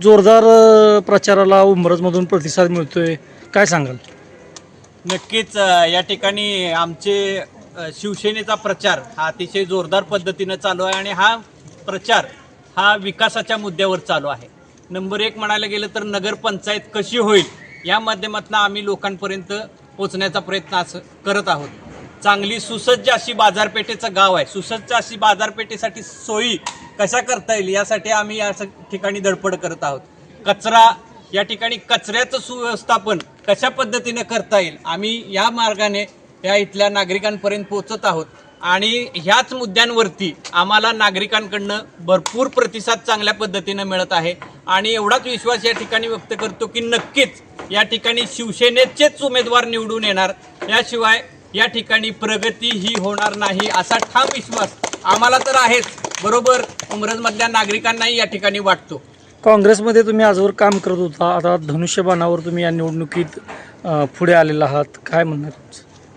जोरदार अ, प्रचाराला उमरजमधून प्रतिसाद मिळतोय. काय सांगाल? नक्कीच अ, या ठिकाणी आमचे अ, शिवसेनेचा प्रचार हा अतिशय जोरदार पद्धतीनं चालू आहे आणि हा प्रचार हा विकासाच्या मुद्द्यावर चालू आहे. नंबर एक म्हणायला गेलं तर नगरपंचायत कशी होईल या माध्यमातून आम्ही लोकांपर्यंत पोचण्याचा प्रयत्न असं करत आहोत. चांगली सुसज्ज अशी बाजारपेठेचं गाव आहे. सुसज्ज अशी बाजारपेठेसाठी सोयी कशा करता येईल यासाठी आम्ही या स- ठिकाणी धडपड करत आहोत. कचरा या ठिकाणी कचऱ्याचं सुव्यवस्थापन कशा पद्धतीने करता येईल आम्ही या मार्गाने या इथल्या नागरिकांपर्यंत पोहोचत आहोत. आणि ह्याच मुद्द्यांवरती आम्हाला नागरिकांकडनं भरपूर प्रतिसाद चांगल्या पद्धतीनं मिळत आहे. आणि एवढाच विश्वास या ठिकाणी व्यक्त करतो की नक्कीच या ठिकाणी शिवसेनेचेच उमेदवार निवडून येणार. याशिवाय या ठिकाणी प्रगती ही होणार नाही असा ठाम विश्वास आम्हाला तर आहेच. बरोबर उमरजमधल्या नागरिकांनाही या ठिकाणी वाटतो. काँग्रेसमध्ये तुम्ही आजवर काम करत होता. आता धनुष्यबाणावर तुम्ही या निवडणुकीत पुढे आलेला आहात. काय म्हणणार?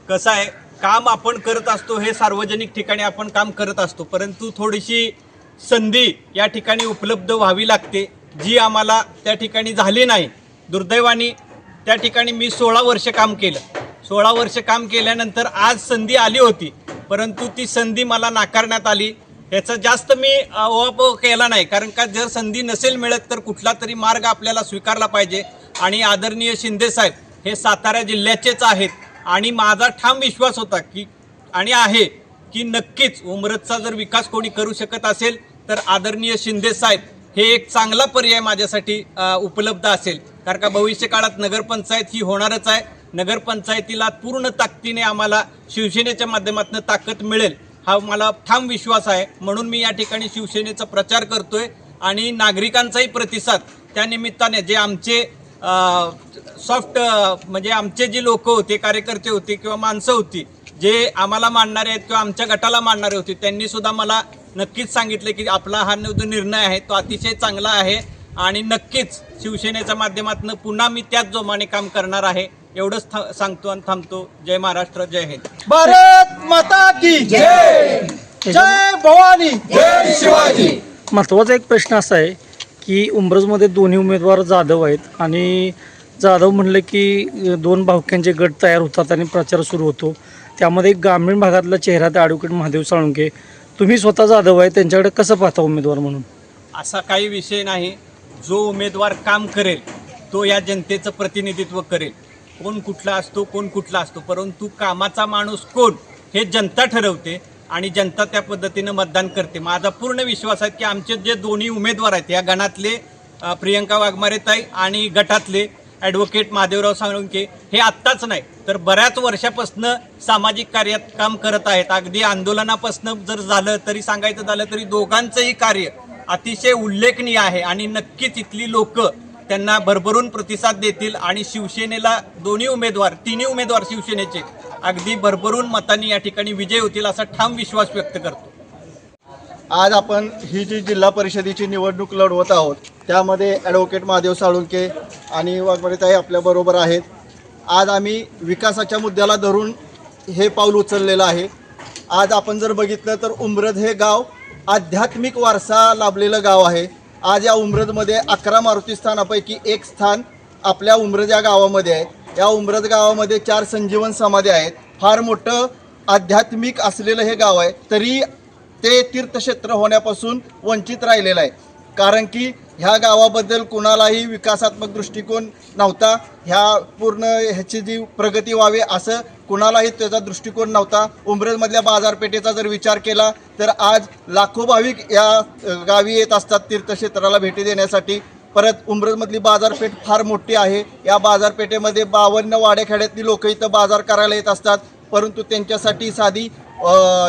कसं आहे काम आपण करत असतो हे सार्वजनिक ठिकाणी आपण काम करत असतो. परंतु थोडीशी संधी या ठिकाणी उपलब्ध व्हावी लागते जी आम्हाला त्या ठिकाणी झाली नाही. दुर्दैवाने त्या ठिकाणी मी सोळा वर्ष काम केलं. सोळा वर्ष काम केल्यानंतर आज संधी आली होती परंतु ती संधी मला नाकारण्यात आली. याचा जास्त मी अवापव केला नाही कारण का जर संधी नसेल मिळत तर कुठला तरी मार्ग आपल्याला स्वीकारला पाहिजे. आणि आदरणीय शिंदेसाहेब हे सातारा जिल्ह्याचेच आहेत. आणि माझा ठाम विश्वास होता की आणि आहे की नक्कीच उमरतचा जर विकास कोणी करू शकत असेल तर आदरणीय शिंदे साहेब हे एक चांगला पर्याय माझ्यासाठी उपलब्ध असेल. कारण का भविष्य काळात नगरपंचायत ही होणारच आहे. नगरपंचायतीला पूर्ण ताकदीने आम्हाला शिवसेनेच्या माध्यमातून ताकद मिळेल हा मला ठाम विश्वास आहे. म्हणून मी या ठिकाणी शिवसेनेचा प्रचार करतोय आणि नागरिकांचाही प्रतिसाद त्या निमित्ताने जे आमचे सॉफ्ट म्हणजे आमचे जे लोक होते कार्यकर्ते होते किंवा माणसं होती जे आम्हाला मानणारे आहेत किंवा आमच्या गटाला मानणारे होते त्यांनी सुद्धा मला नक्कीच सांगितले की आपला हा जो निर्णय आहे तो अतिशय चांगला आहे. आणि नक्कीच शिवसेनेच्या माध्यमातून पुन्हा मी त्याच जोमाने काम करणार आहे. एवढंच था- सांगतो आणि थांबतो. जय महाराष्ट्र जय हिंद. भारत माता की जय. जय. भवानी. महत्त्वाचा एक प्रश्न असा आहे की उमरजमध्ये दोन्ही उमेदवार जाधव आहेत आणि जाधव म्हणलं की दोन भावक्यांचे गट तयार होतात आणि प्रचार सुरू होतो. त्यामध्ये ग्रामीण भागातला चेहरा ते ॲडव्होकेट महादेव साळुंके तुम्ही स्वतः जाधव आहे त्यांच्याकडे कसं पाहता उमेदवार म्हणून? असा काही विषय नाही. जो उमेदवार काम करेल तो या जनतेचं प्रतिनिधित्व करेल. कोण कुठला असतो कोण कुठला असतो परंतु कामाचा माणूस कोण हे जनता ठरवते आणि जनता त्या पद्धतीनं मतदान करते. माझा पूर्ण विश्वास आहे की आमचे जे दोन्ही उमेदवार आहेत या गणातले प्रियंका वाघमारेताई आणि गटातले ॲडव्होकेट महादेवराव साळुंके हे आत्ताच नाही तर बऱ्याच वर्षापासून सामाजिक कार्यात काम करत आहेत. अगदी आंदोलनापासून जर झालं तरी सांगायचं झालं तरी दोघांचंही कार्य अतिशय उल्लेखनीय आहे आणि नक्कीच इथली लोकं त्यांना भरभरून प्रतिसाद देतील आणि शिवसेनेला दोन्ही उमेदवार तिन्ही उमेदवार शिवसेनेचे अगदी भरभरून मतांनी या ठिकाणी विजय होतील असा ठाम विश्वास व्यक्त करतो. आज आपण ही जी जिल्हा परिषदेची निवडणूक लढवत आहोत त्यामध्ये ॲडव्होकेट महादेव साळुंके आणि वाघमरेताई आपल्याबरोबर आहेत. आज आम्ही विकासाच्या मुद्द्याला धरून हे पाऊल उचललेलं आहे. आज आपण जर बघितलं तर उमरद हे गाव आध्यात्मिक वारसा लाभलेलं गाव आहे. आज या उमरदमध्ये अकरा मारुती स्थानापैकी एक स्थान आपल्या उमरज या गावामध्ये आहे. या उमरद गावामध्ये चार संजीवन समाधी आहेत. फार मोठं आध्यात्मिक असलेलं हे गाव आहे. तरी ते तीर्थक्षेत्र होण्यापासून वंचित राहिलेलं आहे. कारण की ह्या गावाबद्दल कुणालाही विकासात्मक दृष्टिकोन नव्हता. ह्या पूर्ण ह्याची जी प्रगती व्हावी असं कुणालाही त्याचा दृष्टिकोन नव्हता. उमरेजमधल्या बाजारपेठेचा जर विचार केला तर आज लाखो भाविक या गावी येत असतात तीर्थक्षेत्राला भेटी देण्यासाठी. परत उमरजमधली बाजारपेठ फार मोठी आहे. या बाजारपेठेमध्ये बावन्न वाड्याखेड्यातली लोक इथं बाजार करायला येत असतात. परंतु त्यांच्यासाठी साधी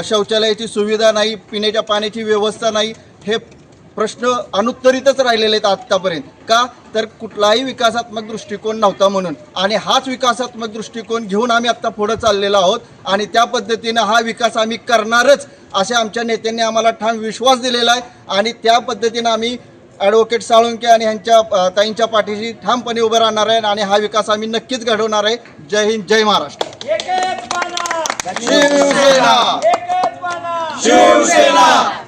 शौचालयाची सुविधा नाही पिण्याच्या पाण्याची व्यवस्था नाही. हे प्रश्न अनुत्तरितच राहिलेले आहेत आत्तापर्यंत. का? तर कुठलाही विकासात्मक दृष्टिकोन नव्हता म्हणून. आणि हाच विकासात्मक दृष्टिकोन घेऊन आम्ही आत्ता पुढं चाललेलो आहोत. आणि त्या पद्धतीनं हा विकास आम्ही करणारच असे आमच्या नेत्यांनी आम्हाला ठाम विश्वास दिलेला आहे. आणि त्या पद्धतीनं आम्ही ॲडव्होकेट साळुंके आणि ह्यांच्या ताईंच्या पाठीशी ठामपणे उभं राहणार आहे. आणि हा विकास आम्ही नक्कीच घडवणार आहे. जय हिंद जय महाराष्ट्र. शिवसेना. शिवसेना.